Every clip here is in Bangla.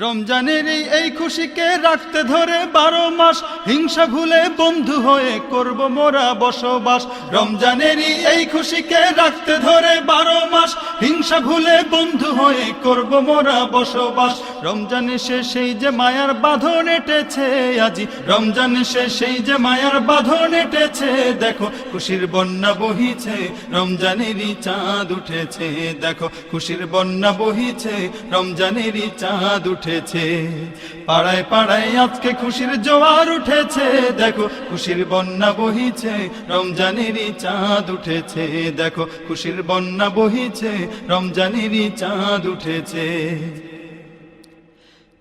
রমজানের এই- খুশিকে রাখতে ধরে বারো মাস হিংসা ভুলে বন্ধু হয়ে করব মোরা বসবাস। রমজানেরই এই খুশিকে রাখতে ধরে বারো মাস হিংসা ভুলে বন্ধু হয়ে করব মোরা বসবাস। রমজান এসে সেই যে মায়ার বাঁধন এটেছে আজি। রমজান এসে সেই যে মায়ার বাঁধন এটেছে, দেখো খুশির বন্যা বহিছে, রমজানেরই চাঁদ উঠেছে, দেখো খুশির বন্যা বহিছে, রমজানেরই চাঁদ পাড়ায় পাড়ায় আজকে খুশির জোয়ার উঠেছে। দেখো, খুশির বন্যা বহিছে, রমজানেরই চাঁদ উঠেছে। দেখো, খুশির বন্যা বহিছে, রমজানেরই চাঁদ উঠেছে।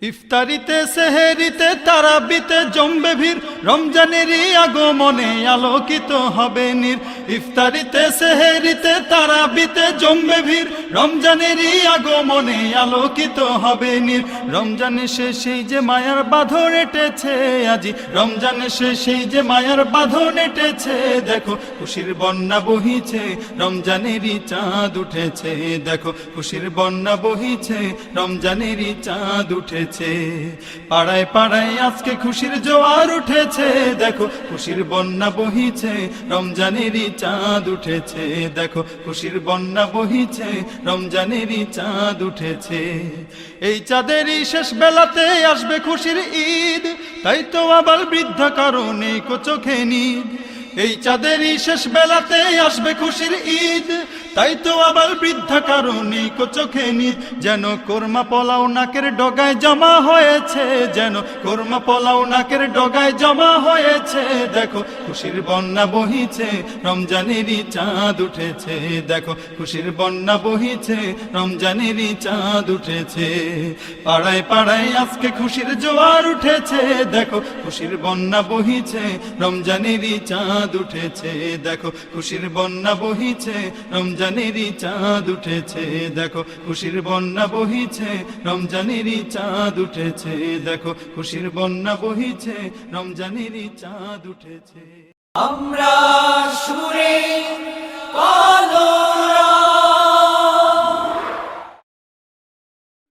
ইফতারিতে, সেহেরিতে, তারাবিতে জমবে ভিড়। রমজানেরই আগমনে আলোকিত হবে নীর। ইফতারিতে, সেহেরিতে, তারাবিতে জমবে ভিড়। রমজানেরই আগমনে আলোকিত হবে নীর রমজান এসে সেই যে মায়ার বাঁধন এটেছে আজি। রমজান এসে সেই যে মায়ার বাঁধন এটেছে, দেখো খুশির বন্যা বহিছে, রমজানেরই চাঁদ উঠেছে, দেখো খুশির বন্যা বহিছে, রমজানেরই চাঁদ উঠেছে। পাড়ায় পাড়ায় আজকে খুশির জোয়ার উঠেছে, দেখো খুশির বন্যা বহিছে, রমজানেরই চাঁদ উঠেছে। দেখো, খুশির বন্যা বহিছে, রমজানেরই চাঁদ উঠেছে। এই চাঁদেরই শেষ বেলাতে আসবে খুশির ঈদ, তাই তো আবার বৃদ্ধা কারণে চোখে নিদ। এই চাঁদেরই শেষ বেলাতে আসবে খুশির ঈদ তাই তো আবার বৃদ্ধা কারণে চোখে নিদ যেন কোরমা পোলাও নাকের ডগায় জমা হয়েছে, যেন কোরমা পোলাও নাকের ডগায় জমা হয়েছে, দেখো খুশির বন্যা বহিছে রমজানেরই চাঁদ উঠেছে, দেখো খুশির বন্যা বহিছে রমজানেরই চাঁদ উঠেছে। পাড়ায় পাড়ায় আজকে খুশির জোয়ার উঠেছে, দেখো খুশির বন্যা বহিছে রমজানেরই চাঁদ উঠেছে, দেখো খুশির বন্যা বহিছে রমজানেরই চাঁদ উঠেছে, দেখো খুশির বন্যা বহিছে, রমজানেরই চাঁদ উঠেছে, দেখো খুশির বন্যা বহিছে, রমজানেরই চাঁদ উঠেছে। আমরা সুরে